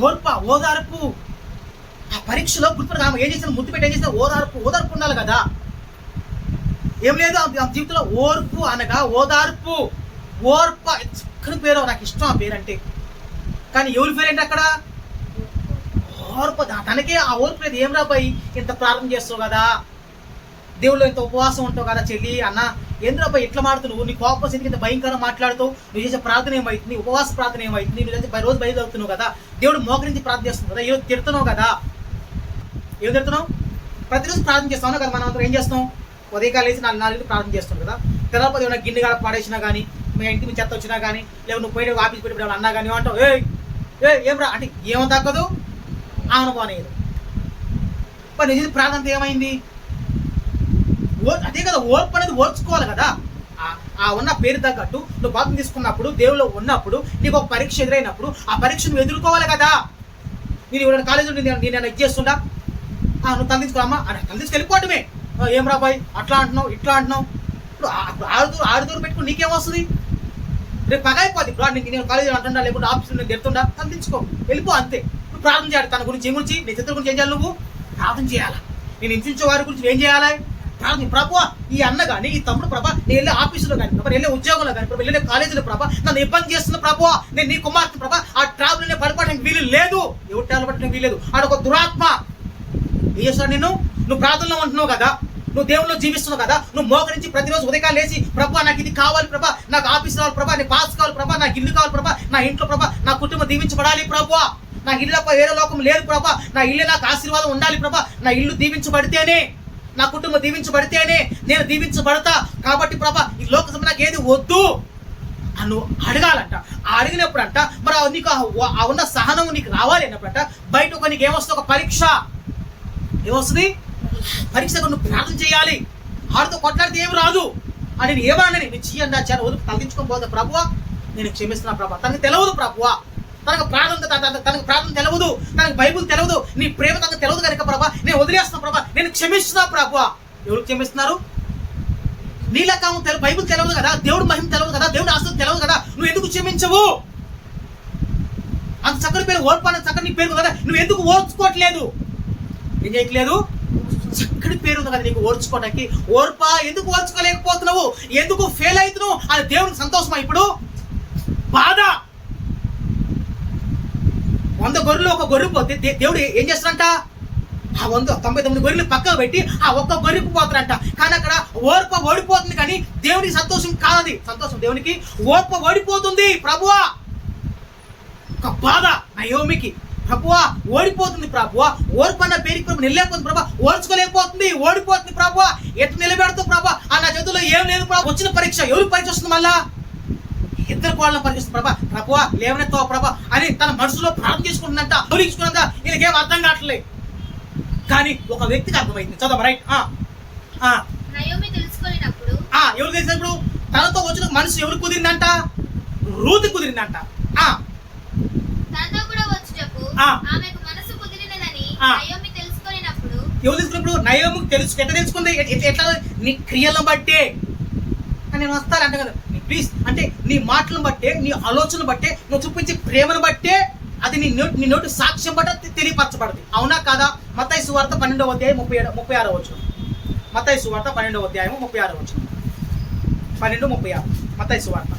ఓర్ప ఓదార్పు ఆ పరీక్షలో గుర్తుపడ ఆమె ఏం చేసిన ముద్దు పెట్టి ఏం చేసిన ఓదార్పు ఓదార్పు ఉండాలి కదా. ఏం లేదు ఆ జీవితంలో ఓర్పు అనగా ఓదార్పు. ఓర్ప చక్కని పేరు నాకు ఇష్టం ఆ పేరు అంటే కానీ ఎవరి పేరు ఏంటి అక్కడ? ఓర్పు దా- తనకే ఆ ఓర్పు లేదు. ఏం రాబాయి ఇంత ప్రారంభం చేస్తావు కదా? దేవుళ్ళు ఇంత ఉపవాసం ఉంటావు కదా చెల్లి అన్న? ఎందుకు ఎట్లా మాడుతున్నావు? నీ కోపం ఎందుకు ఇంత భయంకరంగా మాట్లాడుతావు? నువ్వు చేసే ప్రార్థన ఏమవుతుంది ఉపవాస ప్రార్థన ఏమవుతుంది నువ్వు రోజు బయలుదేరుతున్నావు కదా? దేవుడు మోకరించి ప్రార్థన చేస్తున్నావు కదా? ఈరోజు తిడుతున్నావు కదా? ఏం తిడుతున్నావు? ప్రతిరోజు ప్రార్థన చేస్తావు కదా? మనం అందరం ఏం చేస్తాం ఉదయకాలు వేసి నాలుగు నాలుగు ప్రార్థన చేస్తాం కదా? తెల్లపోతే ఏమైనా గిన్నె కాడ పడేసినా కానీ మీ ఇంటి మీద చెత్త వచ్చినా కానీ లేకపోతే నువ్వు పోయి ఆఫీస్ పెట్టి అన్నా కానీ ఏమంటావు? ఏ ఏ ఏం రా? అంటే ఏమో తగ్గదు. ఆ అనుభవం అనేది మరి నిజం ప్రార్థన ఏమైంది? అదే కదా ఓర్పు అనేది ఓర్చుకోవాలి కదా. ఆ- ఉన్న పేరు తగ్గట్టు నువ్వు బాధను తీసుకున్నప్పుడు దేవుళ్ళు ఉన్నప్పుడు నీకు ఒక పరీక్ష ఎదురైనప్పుడు ఆ పరీక్ష నువ్వు ఎదుర్కోవాలి కదా. నేను ఎవరైనా కాలేజీ నేను నేను ఇచ్చేస్తుండా నువ్వు తల తీసుకురామా అని తల వెళ్ళిపోవటమే ఏం రాబాయ్ అట్లా అంటున్నావు ఇట్లా అంటున్నావు. ఇప్పుడు ఆరుదూరు ఆరుదూరు పెట్టుకుని నీకేం వస్తుంది? రేపు పగ అయిపోద్ది. ఇప్పుడు నేను నేను కాలేజీలో అంటుండా లేకుంటే ఆఫీస్ నేను తిడుతుండా? తలదించుకో వెళ్ళిపో అంతే. నువ్వు ప్రార్థన చేయాలి తన గురించి ఏం గురించి నీ చిత్రం గురించి ఏం చేయాలి నువ్వు? ప్రార్థన చేయాలి? నేను హింసించే వారి గురించి ఏం చేయాలి? నాకు ప్రభు ఈ అన్న కానీ ఈ తమ్ముడు ప్రభా నేను వెళ్ళే ఆఫీసులో కానీ ప్రభా వెళ్ళే ఉద్యోగంలో కానీ ప్రభా వెళ్ళే కాలేజీలో ప్రభా నన్ను ఇబ్బంది చేస్తున్న ప్రభు నేను నీ కుమార్తె ప్రభా ఆ ట్రావెల్ నేను పడిపోవడానికి వీలు లేదు. ఎవరు ట్రావెల్ పడడానికి వీలు లేదు. ఆడొక దురాత్మ. ఏం చేస్తాను నేను నువ్వు ప్రార్థనలో ఉంటున్నావు కదా? నువ్వు దేవుళ్ళు జీవిస్తున్నావు కదా? నువ్వు మోకరించి ప్రతిరోజు ఉదయకాలు లేచి ప్రభా నాకు ఇది కావాలి ప్రభా నాకు ఆఫీస్ కావాలి ప్రభా నేను పాస్ కావాలి ప్రభా నాకు ఇల్లు కావాలి ప్రభా నా ఇంట్లో ప్రభా నా కుటుంబం దీవించబడాలి ప్రభా. నా ఇల్లు వేరే లోకం లేదు ప్రభా నా ఇల్లు నాకు ఆశీర్వాదం ఉండాలి ప్రభా నా ఇల్లు దీవించబడితేనే. నా కుటుంబం దీవించబడితేనే నేను దీవించబడతా. కాబట్టి ప్రభా ఈ లోక నాకు ఏది వద్దు అని అడగాలంట. ఆ అడిగినప్పుడు అంట మరి ఆ నీకు ఆ- ఉన్న సహనం నీకు రావాలి అన్నప్పుడంట బయట ఒక నీకు ఏమొస్తుంది ఒక పరీక్ష. ఏమొస్తుంది? పరీక్షకు నువ్వు ప్రార్థన చేయాలి. ఆడితో కొట్లాడితే ఏమి రాదు. అని నేను ఏమన్నా నేను చెయ్యండి చాలా వదిలి తగ్గించుకోకపోతే ప్రభువా. నేను క్షమిస్తున్నా ప్రభా. తనకి తెలియదు ప్రభువా. తనకు ప్రార్థన తనకు ప్రార్థన తెలవదు తనకు బైబుల్ తెలవదు నీ ప్రేమ తనకు తెలవదు కనుక ప్రభా నేను వదిలేస్తున్నా ప్రభా నేను క్షమిస్తున్నా ప్రభా. ఎవరు క్షమిస్తున్నారు? నీలకాము తెలు బైబుల్ తెలవదు కదా దేవుడు మహిమ తెలవదు కదా దేవుడు ఆస్తులు తెలవదు కదా నువ్వు ఎందుకు క్షమించవు? అంత చక్కని పేరు ఓర్పాన చక్కని నీ పేరు కదా నువ్వు ఎందుకు ఓర్చుకోవట్లేదు? ఏం చేయట్లేదు? చక్కటి పేరు ఉంది కదా నీకు ఓర్చుకోవడానికి ఓర్పా ఎందుకు ఓర్చుకోలేకపోతున్నావు? ఎందుకు ఫెయిల్ అవుతున్నావు? అని దేవుడికి సంతోషమా ఇప్పుడు? బాధ. వంద గొర్రెలు ఒక గొర్రె పోతే దేవుడు ఏం చేస్తాడంట? ఆ వంద తొంభై తొమ్మిది గొర్రెలు పక్కకు పెట్టి ఆ ఒక్క గొర్రెకు పోతారంట కానీ అక్కడ ఓర్ప ఓడిపోతుంది కానీ దేవునికి సంతోషం కాదది. సంతోషం దేవునికి? ఓర్ప ఓడిపోతుంది ప్రభువా. ఒక బాధ నయోమికి. ప్రభువా ఓడిపోతుంది ప్రభువా. ఓర్పు అన్న పేరుకి ప్రభు నిలలేకపోతుంది ప్రభా. ఓర్చుకోలేకపోతుంది ఓడిపోతుంది ప్రభువా. ఎటు నిలబెడుతుంది ప్రభా? ఆ నా చేతుల్లో ఏం లేదు ప్రభా. వచ్చిన పరీక్ష ఎవరు పరీక్ష వస్తుంది మళ్ళా? ఇద్దరు కోళ్ళ పరీక్ష ప్రభా ప్రభువా లేవనెత్తావు ప్రభా అని తన మనసులో ప్రార్థన చేసుకుంటుందంట తొలగించుకున్నంత వీళ్ళకేం అర్థం కావట్లేదు కానీ ఒక వ్యక్తికి అర్థమైంది. చదవ రైట్? ఎవరు తెలిసినప్పుడు? తనతో వచ్చిన మనసు ఎవరు కుదిరిందంట? రూతి కుదిరిందంట. ఎవరు తెలుసుకున్నప్పుడు? నయముకు తెలుసు ఎట్లా తెలుసుకుంది? ఎట్- ఎట్- ఎట్లా నీ క్రియలను బట్టే. నేను వస్తాను అంటే కదా. ప్లీజ్ అంటే నీ మాటలను బట్టే నీ ఆలోచనలు బట్టే నువ్వు చూపించే ప్రేమను బట్టే అది నీ నోటి నీ నోటి సాక్ష్యం బట్ట తెలియపరచబడుతుంది. అవునా కాదా? మత్తయి సువార్త పన్నెండవ అధ్యాయం ముప్పై ఏడు ముప్పై ఆరో వచ్చిన మత్తయి సువార్త పన్నెండవ అధ్యాయం ముప్పై ఆరో వచ్చిన పన్నెండు ముప్పై ఆరు. మత్తయి సువార్త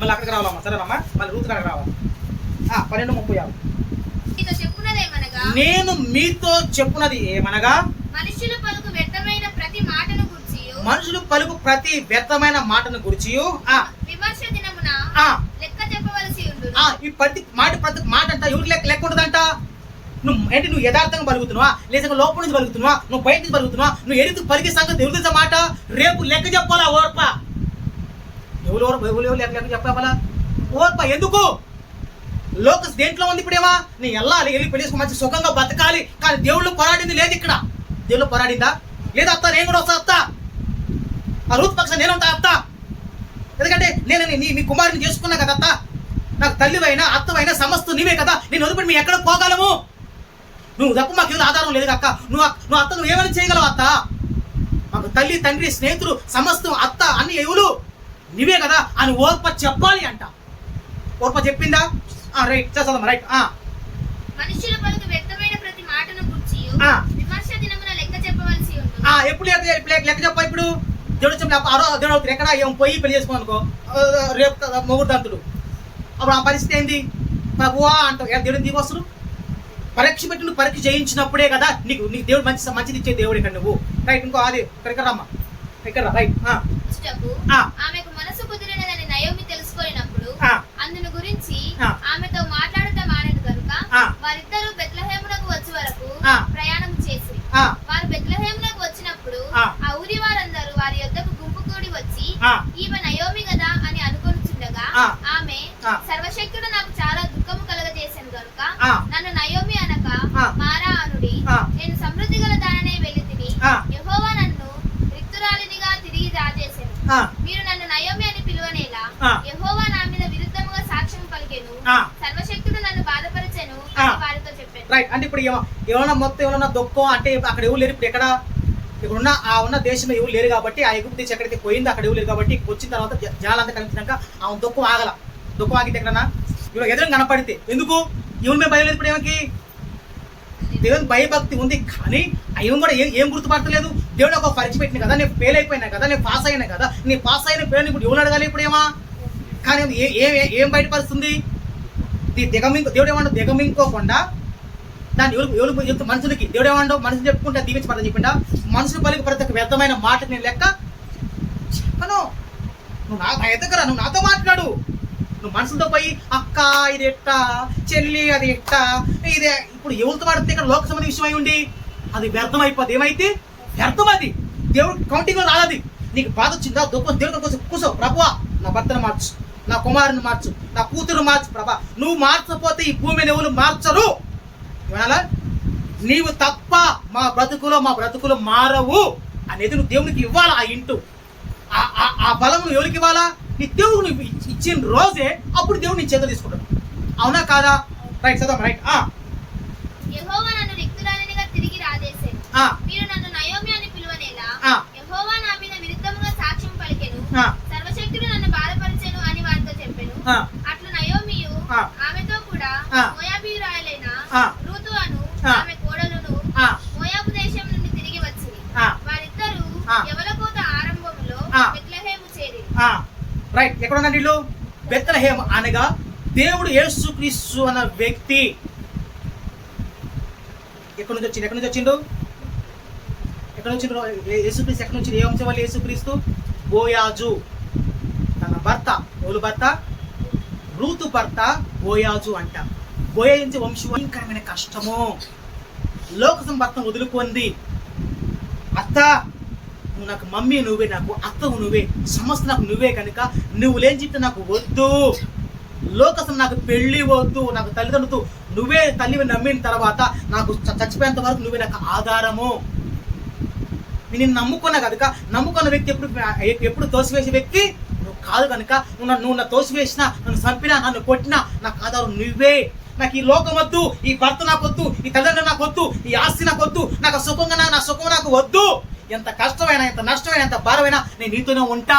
మళ్ళీ అక్కడికి రావాలమ్మా. సరేనమ్మా మళ్ళీ రూత్ కాడికి రావాలి. పన్నెండు ముప్పై ఆరు. నేను మీతో చెప్పున్నది ఏమనగా మనుషులు పలుకు వ్యర్థమైన ప్రతి మాటను గుర్చి మనుషులు పలుకు ప్రతి వ్యర్థమైన మాటను గురించి ఈ ప్రతి మాట ప్రతి మాట అంట ఎవరికి లెక్క లెక్క ఉంటుందంట? నువ్వు ఏంటి నువ్వు యథార్థంగా పలుకుతున్నావా? లేదా లోపల నుంచి పలుకుతున్నావా? నువ్వు బయట నుంచి పలుకుతున్నావా? నువ్వు ఎదుగు పలికే సంగతి ఎవరి తెలుసా మాట? రేపు లెక్క చెప్పాలా ఓర్ప? ఎవరు ఎవరు ఎవరు ఎవరు లెక్క లెక్క చెప్పాలా ఓర్ప ఎందుకు? లోకస్ దేంట్లో ఉంది ఇప్పుడేమా నీ వెళ్ళాలి వెళ్ళి పెళ్ళి చేసుకుని మంచి సుఖంగా బతకాలి. కానీ దేవుళ్ళు పోరాడింది లేదు ఇక్కడ. దేవుళ్ళు పోరాడిందా? లేదా అత్త నేను కూడా వస్తా అత్త? రూత్ పక్ష నేను ఉంటా అత్త ఎందుకంటే నేను నీ- నీ కుమారుని చేసుకున్నా కదా అత్త. నాకు తల్లివైనా అత్తవైనా సమస్త నీవే కదా. నేను వదిలిపెట్టి మేము ఎక్కడ పోగలము? నువ్వు తప్ప మాకు ఏదో ఆధారం లేదు అక్క. నువ్వు నువ్వు అత్త నువ్వు ఏమైనా చేయగలవు అత్త? మాకు తల్లి తండ్రి స్నేహితులు సమస్తం అత్త అన్ని ఎవరు నీవే కదా అని ఓర్ప చెప్పాలి అంట. ఓర్ప చెప్పిందా? రైట్. చేస్తాం రైట్. మనుషుల పలుకు వ్యక్తమైన ప్రతి మాటను గుర్చి ఆ. విమర్శ దినమున లెక్క చెప్పవలసి ఎప్పుడు లెక్క లెక్క లెక్క చెప్పా ఇప్పుడు? దేవుడు చెప్పి ఆరో దేవుడు అవుతుంది ఎక్కడ? ఏం పోయి పెళ్ళి చేసుకో అనుకో రేపు కదా మొగుడు దంతుడు అప్పుడు ఆ పరిస్థితి ఏంది? ప్రభువా అంటావు ఏ దేవుడిని దిగి వస్తుడు పరీక్ష పెట్టి నువ్వు పరీక్ష చేయించినప్పుడే కదా నీకు నీకు దేవుడు మంచి మంచిది ఇచ్చే దేవుడు ఇక్కడ నువ్వు. రైట్ ఇంకో అది ఇక్కడికి రమ్మా. ఇక్కడ రైట్. ఆమెకు మనసు కుదిరినదని నయోమి తెలుసుకొనినప్పుడు అందును గురించి. ఆమెతో మాట్లాడుతా మానేది కనుక. వారిద్దరూ బెత్లహేమునకు వచ్చే వరకు ఆ. ప్రయాణం చేసి ఆ, వారు బెత్లహేమునకు వచ్చినప్పుడు ఆ. ఆ ఊరి వారందరూ వారి యొద్దకు గుంపు కూడి వచ్చి ఆ. ఈమె నయోమి కదా అని అనుకొనిచుండగా ఆ. ఆమె ఆ. సర్వశక్తుడు నాకు చాలా దుఃఖము కలగజేశాను కనుక ఆ. నన్ను నయోమి అనక ఆ. మారా అనుడి ఆ. నేను సమృద్ధి గల దాననే వెళ్ళి తిని ఆ. యెహోవా నన్ను రిక్తురాలినిగా తిరిగి రాజేశాను ఆ, మీరు నన్ను నయోమి అని పిలువనేలా. యెహోవా నా మీద విరుద్ధముగా సాక్ష్యం పలికెను. సర్వశక్తుడు నన్ను బాధపరిచెను వారితో చెప్పాను. రైట్ అంటే ఇప్పుడు ఏమ- ఏమన్నా మొత్తం ఏమన్నా దుఃఖం అంటే అక్కడ ఎవరు లేరు. ఇప్పుడు ఎక్కడ ఇక్కడ ఉన్న ఆ ఉన్న దేశంలో ఎవరు లేరు కాబట్టి ఆ ఎగుప్తు దేశం ఎక్కడైతే పోయిందో అక్కడ ఎవరు లేరు కాబట్టి వచ్చిన తర్వాత జనాలంతా కనిపించినాక ఆ దుఃఖం ఆగల. దుఃఖం ఆగితే ఎక్కడన్నా? ఇప్పుడు ఎదురు కనపడితే. ఎందుకు? మీద భయం లేదు ఇప్పుడు ఏమకి? దేవుని భయభక్తి ఉంది కానీ అయ్యం కూడా ఏం ఏం గుర్తుపడతలేదు. దేవుడు ఒక పరీక్ష పెట్టిన కదా నేను ఫెయిల్ అయిపోయినా కదా నేను పాస్ అయినా కదా నేను పాస్ అయిన పేరు ఇప్పుడు ఎవరు అడగాలి ఇప్పుడు ఏమా? కానీ ఏ ఏం బయటపరుస్తుంది? దిగమింకు దేవుడు ఏమన్నా దిగమింకోకుండా దాన్ని ఎవరు ఎవరు మనుషులకి దేవుడు ఏమండవు మనుషులు చెప్పుకుంటా దీవించబడని చెప్పిండా? మనుషులు పలికి ప్రతి ఒక్క వ్యర్థమైన మాట నేను లెక్క చెప్పను. నువ్వు నా నా దగ్గర నువ్వు నాతో మాట్లాడు. నువ్వు మనుషులతో పోయి అక్క ఇది ఎట్ట చెల్లి అది ఎట్ట ఇదే. ఇప్పుడు ఎవరితో పడితే ఇక్కడ లోక సంబంధి విషయం అయి ఉండి అది వ్యర్థం అయిపోద్ది ఏమైతే? వ్యర్థం అది దేవుడు కౌంటింగ్ రాలది. నీకు బాధ వచ్చిందా? దుఃఖం దేవుడు కోసం కూర్చో. ప్రభువా నా భర్తను మార్చు. నా కుమారుని మార్చు. నా కూతురు మార్చు ప్రభా. నువ్వు మార్చకపోతే ఈ భూమిని ఎవరు మార్చరు. వినాలా నీవు తప్ప మా బ్రతుకులో మా బ్రతుకులు మారవు. అనేది నువ్వు దేవునికి ఇవ్వాలా ఆ ఇంటూ? ఆ- ఆ బలం నువ్వు ఎవరికి ఇవ్వాలా? నీ దేవుడు నువ్వు ఇచ్చిన రోజే అప్పుడు దేవుడు నీ చేత తీసుకుంటాడు. అవునా కాదా? రైట్ చదవం రైట్. ఆ, యెహోవా నన్ను రిక్తురాలినిగా తిరిగి ఆ, మీరు నన్ను నయోమి అని పిలువనేలా. యెహోవా నా మీద విరుద్ధముగా సాక్ష్యం పలికెను. సర్వశక్తుడు నన్ను బాధపరిచెను అని వారితో చెప్పాను. ఆ, అట్లు నయోమియు. ఆమెతో కూడా. రూతు అను. ఆమె కోడలును ఆ, మోయాబు దేశం నుండి తిరిగి వచ్చింది ఆ. వారిద్దరూ ఆ. యవలకోత ఆరంభములో ఆ. బెత్లెహేము చేరి ఆ. రైట్ ఎక్కడ ఉందండి ఇల్లు? బెత్తలహేమ అనగా దేవుడు యేసుక్రీస్తు అన్న వ్యక్తి. ఎక్కడి నుంచి వచ్చిండు? ఎక్కడి నుంచి వచ్చిండు? ఎక్కడి నుంచి యేసుక్రీస్తు ఎక్కడి నుంచి ఏ వంశం వాళ్ళు యేసుక్రీస్తు? బోయాజు. తన భర్త ఓలు భర్త? రూతు భర్త బోయాజు అంట. బోయాజు వంశం భయంకరమైన కష్టము. లోకసం భర్తను వదులుకుంది. అత్త నువ్వు నాకు మమ్మీ నువ్వే నాకు అత్తవు నువ్వే సమస్త నాకు నువ్వే కనుక నువ్వు లేని చెప్తే నాకు వద్దు. లోకసం నాకు పెళ్ళి వద్దు నాకు తల్లిదండ్రులతో నువ్వే తల్లివి నమ్మిన తర్వాత నాకు చచ్చిపోయేంత వరకు నువ్వే నాకు ఆధారము. నేను నమ్ముకున్నా కనుక నమ్ముకున్న వ్యక్తి ఎప్పుడు ఎప్పుడు తోసివేసే వ్యక్తి? నువ్వు కాదు కనుక నువ్వు నన్ను నువ్వు నన్ను తోసివేసినా నన్ను చంపినా నన్ను కొట్టినా నాకు ఆధారం నువ్వే. నాకు ఈ లోకం వద్దు ఈ భర్త నాకు వద్దు ఈ తల్లిదండ్రులు నాకు వద్దు ఈ ఆస్తి నాకు వద్దు నాకు సుఖంగా నా- నా సుఖం నాకు వద్దు. ఎంత కష్టమైనా ఎంత నష్టమైనా ఎంత భారమైనా నేను నీతోనే ఉంటా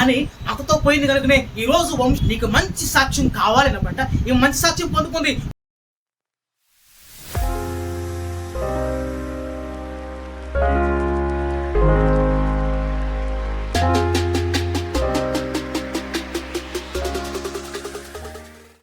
అని అతతో పోయింది కనుకనే ఈ రోజు వంశ నీకు మంచి సాక్ష్యం కావాలన్నమాట ఈ మంచి సాక్ష్యం పొందుకుంది.